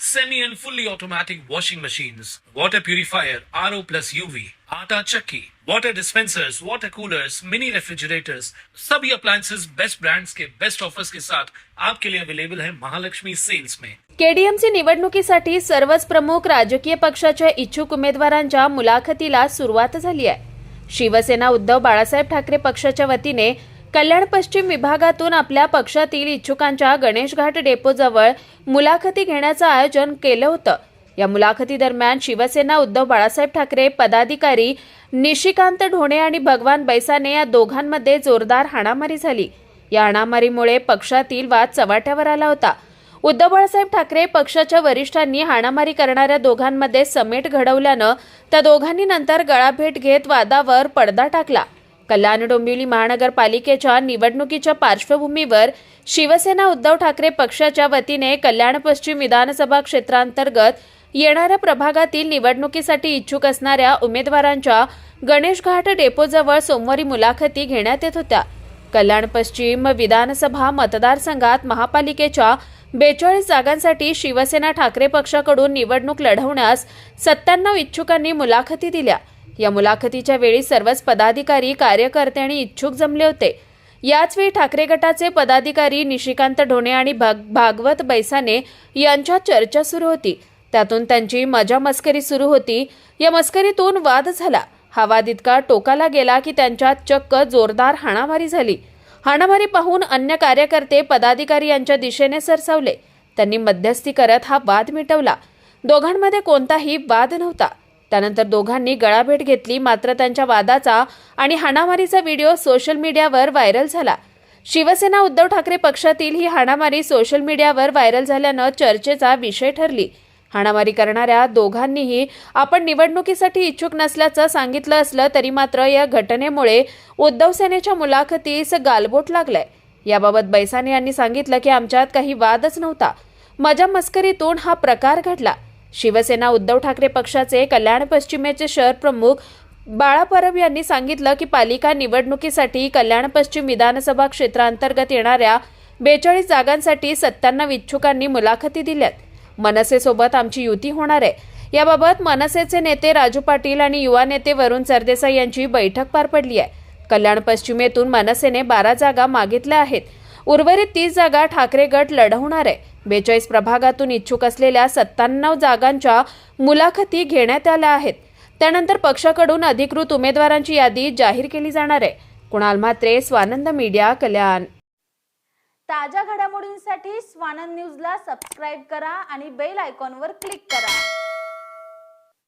semi and fully automatic washing machines, water purifier, RO plus UV, आटा चक्की, water dispensers, water coolers, mini refrigerators, सभी appliances best brands के best offers के साथ आपके लिए अवेलेबल है महालक्ष्मी सेल्स में केडीएमसी निवडणुकीसाठी सर्वच प्रमुख राजकीय पक्षाच्या इच्छुक उमेदवारांच्या मुलाखतीला सुरुवात झाली आहे. शिवसेना उद्धव बाळासाहेब ठाकरे पक्षाच्या वतीने कल्याण पश्चिम विभागातून आपल्या पक्षातील इच्छुकांच्या गणेशघाट डेपोजवळ मुलाखती घेण्याचं आयोजन केलं होतं. या मुलाखती दरम्यान शिवसेना उद्धव बाळासाहेब ठाकरे पदाधिकारी निशिकांत ढोणे आणि भगवान बैसाने या दोघांमध्ये जोरदार हाणामारी झाली. या हाणामारीमुळे पक्षातील वाद चव्हाट्यावर आला होता. उद्धव बाळासाहेब ठाकरे पक्षाच्या वरिष्ठांनी हाणामारी करणाऱ्या दोघांमध्ये समेट घडवल्यानं त्या दोघांनी नंतर गळाभेट घेत वादावर पडदा टाकला. कल्याण डोंबिवली महानगरपालिकेच्या निवडणुकीच्या पार्श्वभूमीवर शिवसेना उद्धव ठाकरे पक्षाच्या वतीने कल्याण पश्चिम विधानसभा क्षेत्रांतर्गत येणाऱ्या प्रभागातील निवडणुकीसाठी इच्छुक असणाऱ्या उमेदवारांच्या गणेश घाट डेपोजवळ सोमवारी मुलाखती घेण्यात येत होत्या. कल्याण पश्चिम विधानसभा मतदारसंघात महापालिकेच्या बेचाळीस जागांसाठी शिवसेना ठाकरे पक्षाकडून निवडणूक लढवण्यास सत्त्याण्णव इच्छुकांनी मुलाखती दिल्या. या मुलाखतीच्या वेळी सर्वच पदाधिकारी कार्यकर्ते आणि इच्छुक जमले होते. याचवेळी ठाकरे गटाचे पदाधिकारी निशिकांत ढोणे आणि भाग भागवत बैसाने यांच्यात चर्चा सुरू होती. त्यातून त्यांची मजा मस्करी सुरू होती. या मस्करीतून वाद झाला. हा वाद इतका टोकाला गेला की त्यांच्यात चक्क जोरदार हाणामारी झाली. हाणामारी पाहून अन्य कार्यकर्ते पदाधिकारी यांच्या दिशेने सरसावले. त्यांनी मध्यस्थी करत हा वाद मिटवला. दोघांमध्ये कोणताही वाद नव्हता. त्यानंतर दोघांनी गळाभेट घेतली मात्र त्यांच्या वादाचा आणि हाणामारीचा व्हिडिओ सोशल मीडियावर व्हायरल झाला. शिवसेना उद्धव ठाकरे पक्षातील ही हाणामारी सोशल मीडियावर व्हायरल झाल्यानं चर्चेचा विषय ठरली. हाणामारी करणाऱ्या दोघांनीही आपण निवडणुकीसाठी इच्छुक नसल्याचं सांगितलं असलं तरी मात्र या घटनेमुळे उद्धव सेनेच्या मुलाखतीस गालबोट लागलाय. याबाबत बैसाने यांनी सांगितलं की आमच्यात काही वादच नव्हता. मजा मस्करीतून हा प्रकार घडला. शिवसेना उद्धव ठाकरे पक्षाचे कल्याण पश्चिमेचे शहर प्रमुख बाळा परब यांनी सांगितलं की पालिका निवडणुकीसाठी कल्याण पश्चिम विधानसभा क्षेत्रांतर्गत येणाऱ्या बेचाळीस जागांसाठी सत्त्याण्णव इच्छुकांनी मुलाखती दिल्यात. मनसेसोबत आमची युती होणार आहे. याबाबत मनसेचे नेते राजू पाटील आणि युवा नेते वरुण सरदेसाई यांची बैठक पार पडली आहे. कल्याण पश्चिमेतून मनसेने बारा जागा मागितल्या आहेत. उर्वरित तीस जागा ठाकरे गट लढवणार आहे. बेचाळीस प्रभागातून इच्छुक असलेल्या सत्त्याण्णव जागांच्या मुलाखती घेण्यात आल्या आहेत. त्यानंतर पक्षाकडून अधिकृत उमेदवारांची यादी जाहीर केली जाणार आहे. कुणाल म्हात्रे स्वानंद मीडिया कल्याण. ताज्या घडामोडींसाठी स्वानंद न्यूजला सबस्क्राईब करा आणि बेल आयकॉनवर क्लिक करा.